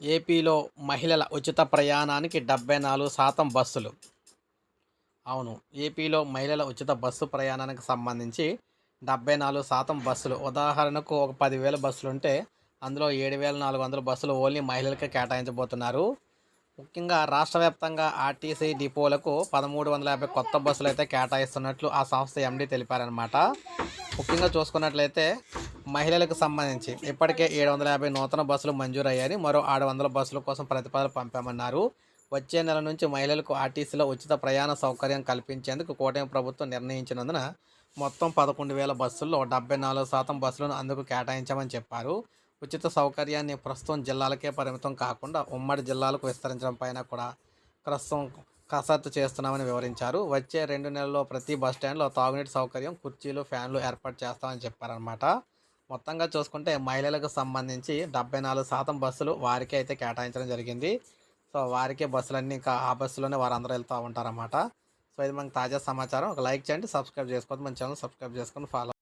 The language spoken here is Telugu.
ఏపీలో మహిళల ఉచిత ప్రయాణానికి డెబ్బై నాలుగు శాతం బస్సులు. అవును ఏపీలో మహిళల ఉచిత బస్సు ప్రయాణానికి సంబంధించి డెబ్బై నాలుగు శాతం బస్సులు. ఉదాహరణకు ఒక పదివేల బస్సులు ఉంటే అందులో ఏడు వేల నాలుగు వందల బస్సులు ఓన్లీ మహిళలకే కేటాయించబోతున్నారు. ముఖ్యంగా రాష్ట్ర వ్యాప్తంగా ఆర్టీసీ డిపోలకు పదమూడు వందల యాభై కొత్త బస్సులు అయితే కేటాయిస్తున్నట్లు ఆ సంస్థ ఎండీ తెలిపారనమాట ముఖ్యంగా చూసుకున్నట్లయితే మహిళలకు సంబంధించి. ఇప్పటికే ఏడు వందల యాభై నూతన బస్సులు మంజూరయ్యాయని మరో ఆరు వందల బస్సుల కోసం ప్రతిపాదన పంపామన్నారు. వచ్చే నెల నుంచి మహిళలకు ఆర్టీసీలో ఉచిత ప్రయాణ సౌకర్యం కల్పించేందుకు కూటమి ప్రభుత్వం నిర్ణయించినందున మొత్తం పదకొండు వేల బస్సుల్లో డెబ్బై నాలుగు శాతం బస్సులను అందుకు కేటాయించామని చెప్పారు. ఉచిత సౌకర్యాన్ని ప్రస్తుతం జిల్లాలకే పరిమితం కాకుండా ఉమ్మడి జిల్లాలకు విస్తరించడం పైన కూడా ప్రస్తుతం కసరత్తు చేస్తున్నామని వివరించారు. వచ్చే రెండు నెలల్లో ప్రతి బస్ స్టాండ్లో తాగునీటి సౌకర్యం కుర్చీలు ఫ్యాన్లు ఏర్పాటు చేస్తామని చెప్పారనమాట మొత్తంగా చూసుకుంటే మహిళలకు సంబంధించి డెబ్బై నాలుగు శాతం బస్సులు వారికే అయితే కేటాయించడం జరిగింది. సో వారికే బస్సులన్నీ ఇంకా ఆ బస్సులోనే వారందరూ వెళ్తూ ఉంటారన్నమాట. సో ఇది మనకు తాజా సమాచారం. ఒక లైక్ చేయండి సబ్స్క్రైబ్ చేసుకోండి మన ఛానల్ సబ్స్క్రైబ్ చేసుకొని ఫాలో